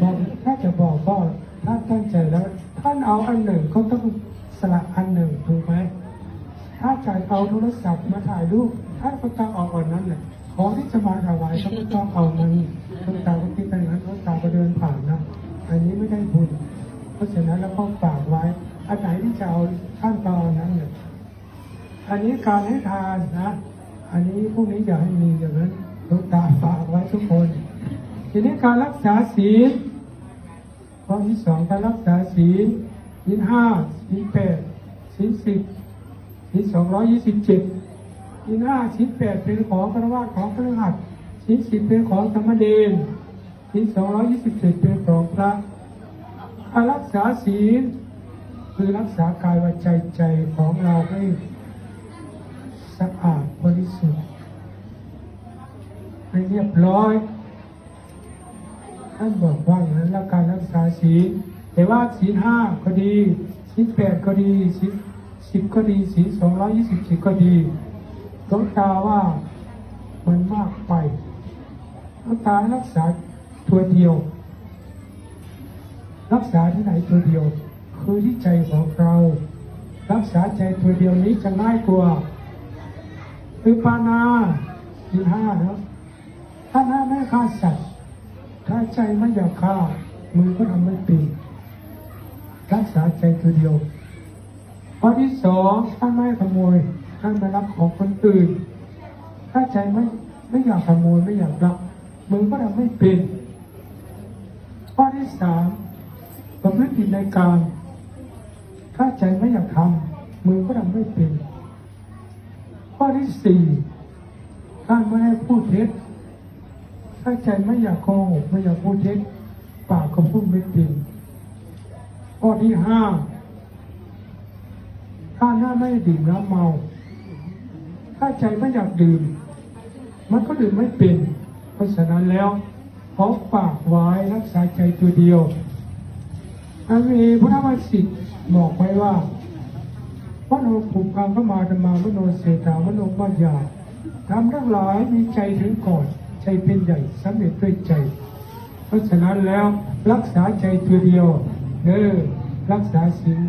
บอกถ้าจะบอกก็ถ้าตั้งใจแล้ว ท่านเอาอันหนึ่งก็ต้องสละอันหนึ่งถูกไหมถ้าจะเอาโทรศัพท์มาถ่ายรูปท่านก็ต้องเอาอันนั้นแหละของที่จะมาถวายก็ไม่ต้องเอามันหลวงตาก็คิดไปอย่างนั้นหลวงตาก็เดินผ่านนะอันนี้ไม่ได้บุญเพราะฉะนั้นเราก็ฝากไว้ อันไหนที่จะเอาท่านตอนนั้นเนี่ยอันนี้การให้ทานนะ อันนี้พวกนี้อย่าให้มีอย่างนั้นหลวงตาฝากไว้ทุกคน ทีนี้การรักษาศีลข้อที่สองการรักษาศีลศีลห้าศีลแปดศีลสิบศีลสองร้อยยี่สิบเจ็ดศีลห้าศีลแปดเป็นของพระวาของพระหัตศีลสิบเป็นของธรรมเดนศีลสองร้อยยี่สิบเจ็ดเป็นของพระการรักษาศีลคือรักษากายวาจาใจของเราให้สะอาดบริสุทธิ์ให้เรียบร้อย ท่านบอกว่าอย่างนั้นแล้วการรักษาศีลแต่ว่าศีลห้าก็ดีศีลแปดก็ดีศีลสิบก็ดีศีลสองร้อยยี่สิบสี่ก็ดีหลวงตาว่ามันมากไปหลวงตารักษาตัวเดียว รักษาที่ไหนตัวเดียว คือที่ใจของเรา รักษาใจตัวเดียวนี้จะง่ายกว่าคือปานาศีลห้าเนาะถ้าหน้าไม่ฆ่าสัตว์ ถ้าใจไม่อยากฆ่า มือก็ทำไม่เป็นรักษาใจตัวเดียวข้อที่สองท่าไม่ขโมยท่านไม่รับของคนอื่น ถ้าใจไม่ไม่อยากขโมยไม่อยากรับมือก็ทำไม่เป็นข้อที่สามประพฤติผิดในกามถ้าใจไม่อยากทำมือก็ทำไม่เป็นข้อที่สี่ท่านไม่ให้พูดเท็จ ถ้าใจไม่อยากโกหกไม่อยากพูดเท็จปากก็พูดไม่จริงข้อที่ห้าถ้าหน้าไม่ดื่มน้ำเมา ถ้าใจไม่อยากดื่ม มันก็ดื่มไม่เป็น เพราะฉะนั้นแล้วขอฝากไว้รักษาใจตัวเดียวอันมีพุทธวจสิทธิ์บอกไว้ว่ามโนภูมิพังก็มาธรรมามโนเสถามโนมัจยาทำทั้งหลายมีใจถึงก่อน ใจเป็นใหญ่สำเร็จด้วยใจ เพราะฉะนั้นแล้วรักษาใจตัวเดียวเออรักษาศีล